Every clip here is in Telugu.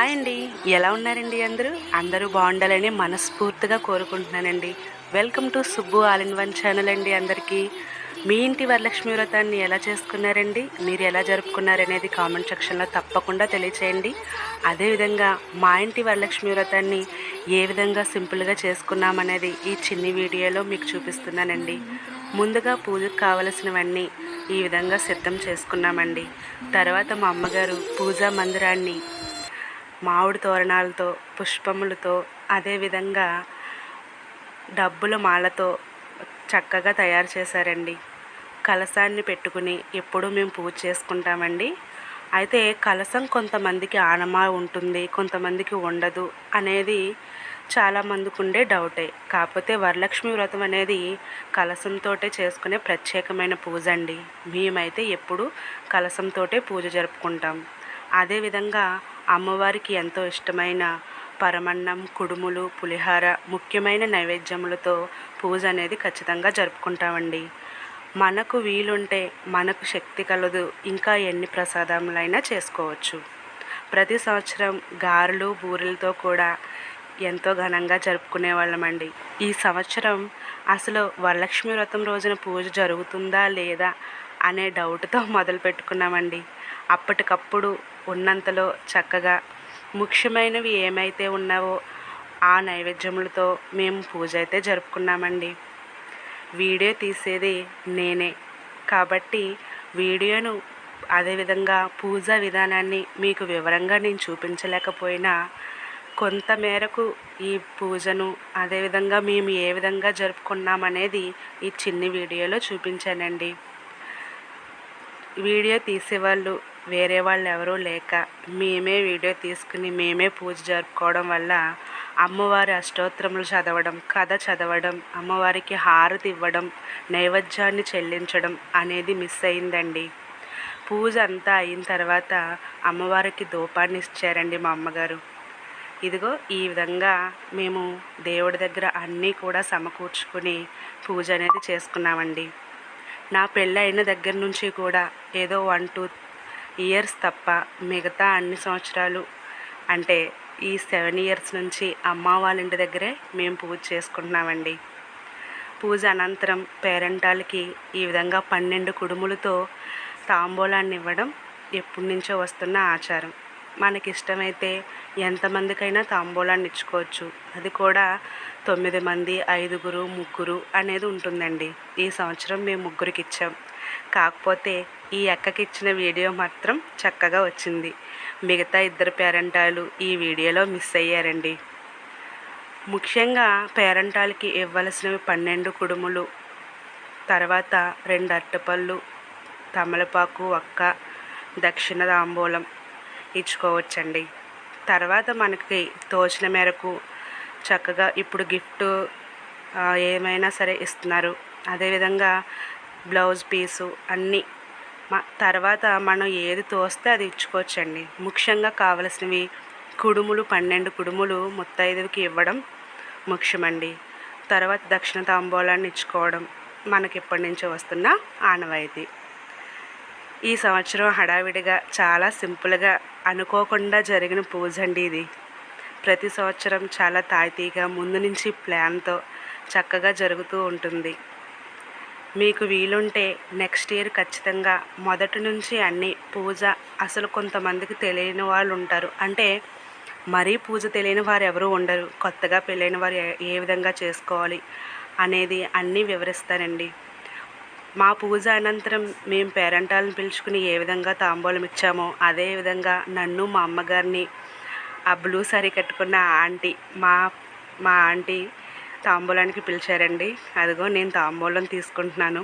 హాయ్ అండి. ఎలా ఉన్నారండి అందరూ? అందరూ బాగుండాలని మనస్ఫూర్తిగా కోరుకుంటున్నానండి. Welcome to Subbu all in one channel అండి అందరికీ. మీ ఇంటి వరలక్ష్మి వ్రతాన్ని ఎలా చేసుకున్నారండి? మీరు ఎలా జరుపుకున్నారనేది కామెంట్ సెక్షన్లో తప్పకుండా తెలియచేయండి. అదేవిధంగా మా ఇంటి వరలక్ష్మి వ్రతాన్ని ఏ విధంగా సింపుల్గా చేసుకున్నామనేది ఈ చిన్ని వీడియోలో మీకు చూపిస్తున్నానండి. ముందుగా పూజకు కావలసినవన్నీ ఈ విధంగా సిద్ధం చేసుకున్నామండి. తర్వాత మా అమ్మగారు పూజా మందిరాన్ని మామిడి తోరణాలతో పుష్పములతో అదేవిధంగా డబ్బుల మాలతో చక్కగా తయారు చేశారండి. కలసాన్ని పెట్టుకుని ఎప్పుడూ మేము పూజ చేసుకుంటామండి. అయితే కలసం కొంతమందికి ఆనమా ఉంటుంది కొంతమందికి ఉండదు అనేది చాలామందికి ఉండే డౌటే. కాకపోతే వరలక్ష్మి వ్రతం అనేది కలసంతో చేసుకునే ప్రత్యేకమైన పూజ అండి. మేమైతే ఎప్పుడు కలసంతో పూజ జరుపుకుంటాం. అదేవిధంగా అమ్మవారికి ఎంతో ఇష్టమైన పరమన్నం కుడుములు పులిహార ముఖ్యమైన నైవేద్యములతో పూజ అనేది ఖచ్చితంగా జరుపుకుంటామండి. మనకు వీలుంటే మనకు శక్తి కలదు ఇంకా ఎన్ని ప్రసాదములైనా చేసుకోవచ్చు. ప్రతి సంవత్సరం గారెలు బూరెలతో కూడా ఎంతో ఘనంగా జరుపుకునే వాళ్ళమండి. ఈ సంవత్సరం అసలు వరలక్ష్మి వ్రతం రోజున పూజ జరుగుతుందా లేదా అనే డౌట్తో మొదలు పెట్టుకున్నామండి అప్పటికప్పుడు ఉన్నంతలో చక్కగా ముఖ్యమైనవి ఏమైతే ఉన్నావో ఆ నైవేద్యములతో మేము పూజ అయితే జరుపుకున్నామండి. వీడియో తీసేది నేనే. కాబట్టి వీడియోను అదేవిధంగా పూజా విధానాన్ని మీకు వివరంగా నేను చూపించలేకపోయినా కొంత మేరకు ఈ పూజను అదేవిధంగా మేము ఏ విధంగా జరుపుకున్నామనేది ఈ చిన్ని వీడియోలో చూపించానండి. వీడియో తీసేవాళ్ళు వేరే వాళ్ళు ఎవరూ లేక మేమే వీడియో తీసుకుని మేమే పూజ జరుపుకోవడం వల్ల అమ్మవారి అష్టోత్తరములు చదవడం కథ చదవడం అమ్మవారికి హారతి ఇవ్వడం నైవేద్యాన్ని చెల్లించడం అనేది మిస్ అయిందండి. పూజ అంతా అయిన తర్వాత అమ్మవారికి దూపాన్ని ఇచ్చారండి మా అమ్మగారు. ఇదిగో ఈ విధంగా మేము దేవుడి దగ్గర అన్నీ కూడా సమకూర్చుకుని పూజ అనేది చేసుకున్నామండి. నా పెళ్ళైన దగ్గర నుంచి కూడా ఏదో వన్ టూ ఇయర్స్ తప్ప మిగతా అన్ని సంవత్సరాలు అంటే ఈ సెవెన్ ఇయర్స్ నుంచి అమ్మ వాళ్ళ ఇంటి దగ్గరే మేము పూజ చేసుకుంటున్నామండి. పూజ అనంతరం పేరెంటాలకి ఈ విధంగా పన్నెండు కుడుములతో తాంబూలాన్ని ఇవ్వడం ఎప్పటి నుంచో వస్తున్న ఆచారం. మనకి ఇష్టమైతే ఎంతమందికైనా తాంబూలాన్ని ఇచ్చుకోవచ్చు అది కూడా తొమ్మిది మంది ఐదుగురు ముగ్గురు అనేది ఉంటుందండి. ఈ సంవత్సరం మేము ముగ్గురికి ఇచ్చాం. కాకపోతే ఈ అక్కకి ఇచ్చిన వీడియో మాత్రం చక్కగా వచ్చింది. మిగతా ఇద్దరు పేరెంటాలు ఈ వీడియోలో మిస్ అయ్యారండి. ముఖ్యంగా పేరెంటాలకి ఇవ్వవలసినవి పన్నెండు కుడుములు తర్వాత రెండు అట్టపళ్ళు తమలపాకు ఒక్క దక్షిణ తాంబూలం ఇచ్చుకోవచ్చండి. తర్వాత మనకి తోచిన మేరకు చక్కగా ఇప్పుడు గిఫ్ట్ ఏమైనా సరే ఇస్తున్నారు. అదేవిధంగా బ్లౌజ్ పీసు అన్నీ. తర్వాత మనం ఏది తోస్తే అది ఇచ్చుకోవచ్చండి. ముఖ్యంగా కావలసినవి కుడుములు పన్నెండు కుడుములు ముత్తైదుకి ఇవ్వడం ముఖ్యమండి. తర్వాత దక్షిణ తాంబూలాన్ని ఇచ్చుకోవడం మనకి ఎప్పటి నుంచో వస్తున్న ఆనవాయితీ. ఈ సంవత్సరం హడావిడిగా చాలా సింపుల్గా అనుకోకుండా జరిగిన పూజ అండి ఇది. ప్రతి సంవత్సరం చాలా తాయితీగా ముందు నుంచి ప్లాన్తో చక్కగా జరుగుతూ ఉంటుంది. మీకు వీలుంటే నెక్స్ట్ ఇయర్ ఖచ్చితంగా మొదటి నుంచి అన్ని పూజ అసలు కొంతమందికి తెలియని వాళ్ళు ఉంటారు. అంటే మరీ పూజ తెలియని వారు ఎవరు ఉండరు. కొత్తగా పెళ్ళైన వారు ఏ విధంగా చేసుకోవాలి అనేది అన్నీ వివరిస్తారండి. మా పూజ అనంతరం మేము పేరెంటాలను పిలుచుకుని ఏ విధంగా తాంబూలం ఇచ్చామో అదే విధంగా నన్ను మా అమ్మగారిని ఆ బ్లూ సారీ కట్టుకున్న ఆంటీ మా మా ఆంటీ తాంబూలానికి పిలిచారండి. అదిగో నేను తాంబూలం తీసుకుంటున్నాను.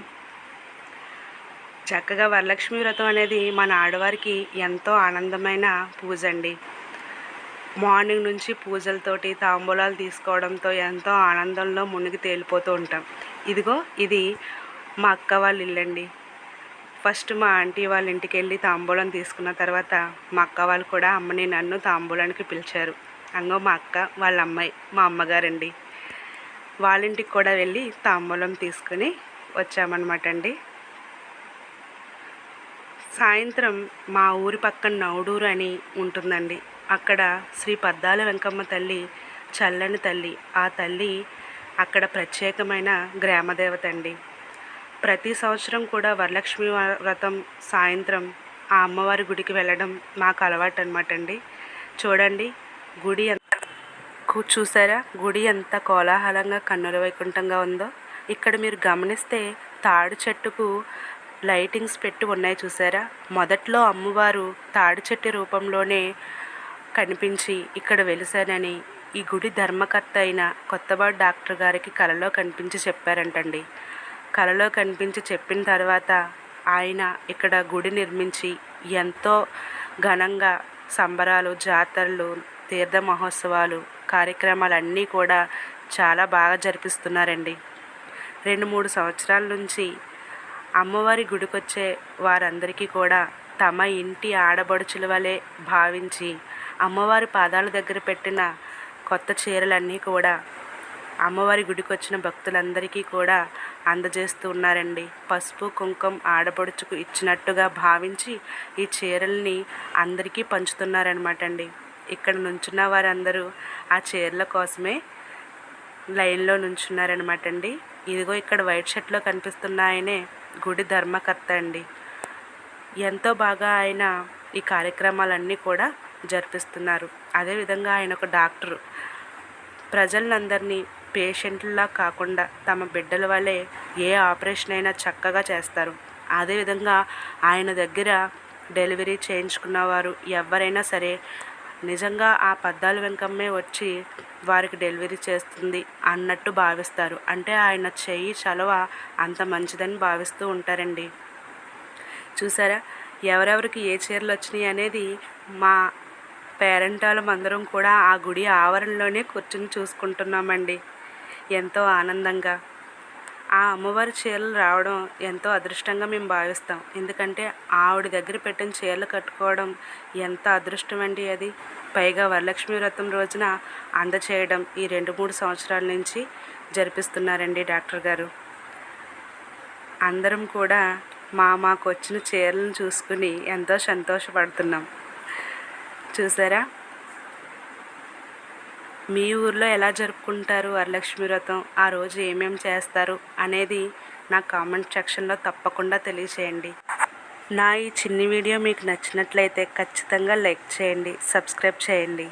చక్కగా వరలక్ష్మి వ్రతం అనేది మన ఆడవారికి ఎంతో ఆనందమైన పూజ అండి. మార్నింగ్ నుంచి పూజలతోటి తాంబూలాలు తీసుకోవడంతో ఎంతో ఆనందంలో మునిగి తేలిపోతూ ఉంటాం. ఇదిగో ఇది మా అక్క వాళ్ళ ఇల్లండి ఫస్ట్ మా ఆంటీ వాళ్ళ ఇంటికి వెళ్ళి తాంబూలం తీసుకున్న తర్వాత మా అక్క వాళ్ళు కూడా అమ్మని నన్ను తాంబూలానికి పిలిచారు. అంగో మా అక్క వాళ్ళ అమ్మాయి మా అమ్మగారండి. వాళ్ళింటికి కూడా వెళ్ళి తాంబూలం తీసుకుని వచ్చామన్నమాట అండి సాయంత్రం మా ఊరి పక్కన నౌడూరు అని ఉంటుందండి. అక్కడ శ్రీ పద్దాల వెంకమ్మ తల్లి చల్లని తల్లి. ఆ తల్లి అక్కడ ప్రత్యేకమైన గ్రామదేవత అండి ప్రతి సంవత్సరం కూడా వరలక్ష్మి వ్రతం సాయంత్రం ఆ అమ్మవారి గుడికి వెళ్ళడం మాకు అలవాటు అనమాట అండి చూడండి గుడి చూసారా? గుడి ఎంత కోలాహలంగా కన్నుల వైకుంఠంగా ఉందో. ఇక్కడ మీరు గమనిస్తే తాడు చెట్టుకు లైటింగ్స్ పెట్టి ఉన్నాయి చూసారా? మొదట్లో అమ్మవారు తాడి చెట్టు రూపంలోనే కనిపించి ఇక్కడ వెలిసానని ఈ గుడి ధర్మకర్త అయిన కొత్తవాడు డాక్టర్ గారికి కలలో కనిపించి చెప్పారంటండి. కలలో కనిపించి చెప్పిన తర్వాత ఆయన ఇక్కడ గుడి నిర్మించి ఎంతో ఘనంగా సంబరాలు జాతరలు తీర్థ మహోత్సవాలు కార్యక్రమాలన్నీ కూడా చాలా బాగా జరిపిస్తున్నారండి. రెండు మూడు సంవత్సరాల నుంచి అమ్మవారి గుడికొచ్చే వారందరికీ కూడా తమ ఇంటి ఆడబడుచుల వలె భావించి అమ్మవారి పాదాల దగ్గర పెట్టిన కొత్త చీరలన్నీ కూడా అమ్మవారి గుడికి వచ్చిన భక్తులందరికీ కూడా అందజేస్తూ ఉన్నారండి. పసుపు కుంకుమ ఆడపడుచుకు ఇచ్చినట్టుగా భావించి ఈ చీరల్ని అందరికీ పంచుతున్నారనమాట అండి ఇక్కడ నుంచున్న వారందరూ ఆ చీరల కోసమే లైన్లో నుంచున్నారనమాట అండి. ఇదిగో ఇక్కడ వైట్ షర్ట్లో కనిపిస్తున్న ఆయనే గుడి ధర్మకర్త అండి. ఎంతో బాగా ఆయన ఈ కార్యక్రమాలన్నీ కూడా జరిపిస్తున్నారు. అదేవిధంగా ఆయన ఒక డాక్టరు. ప్రజలందరినీ పేషెంట్లా కాకుండా తమ బిడ్డల వల్లే ఏ ఆపరేషన్ అయినా చక్కగా చేస్తారు. అదేవిధంగా ఆయన దగ్గర డెలివరీ చేయించుకున్న వారు ఎవరైనా సరే నిజంగా ఆ పద్దాలు వెంకమ్మే వచ్చి వారికి డెలివరీ చేస్తుంది అన్నట్టు భావిస్తారు. అంటే ఆయన చెయ్యి చలవ అంత మంచిదని భావిస్తూ ఉంటారండి. చూసారా? ఎవరెవరికి ఏ చీరలు వచ్చినాయి అనేది మా పేరెంటాలం అందరం కూడా ఆ గుడి ఆవరణలోనే కూర్చుని చూసుకుంటున్నామండి. ఎంతో ఆనందంగా. ఆ అమ్మవారి చీరలు రావడం ఎంతో అదృష్టంగా మేము భావిస్తాం. ఎందుకంటే ఆవిడ దగ్గర పెట్టిన చీరలు కట్టుకోవడం ఎంత అదృష్టం అండి అది. పైగా వరలక్ష్మి వ్రతం రోజున అందచేయడం ఈ రెండు మూడు సంవత్సరాల నుంచి జరిపిస్తున్నారండి డాక్టర్ గారు. అందరం కూడా మా మాకు వచ్చిన చీరలను చూసుకుని ఎంతో సంతోషపడుతున్నాం. చూసారా? మీ ఊర్లో ఎలా జరుపుకుంటారు వరలక్ష్మి వ్రతం? ఆ రోజు ఏమేమి చేస్తారు? అనేది నా కామెంట్ సెక్షన్లో తప్పకుండా తెలియచేయండి. నా ఈ చిన్ని వీడియో మీకు నచ్చినట్లయితే ఖచ్చితంగా లైక్ చేయండి సబ్స్క్రైబ్ చేయండి.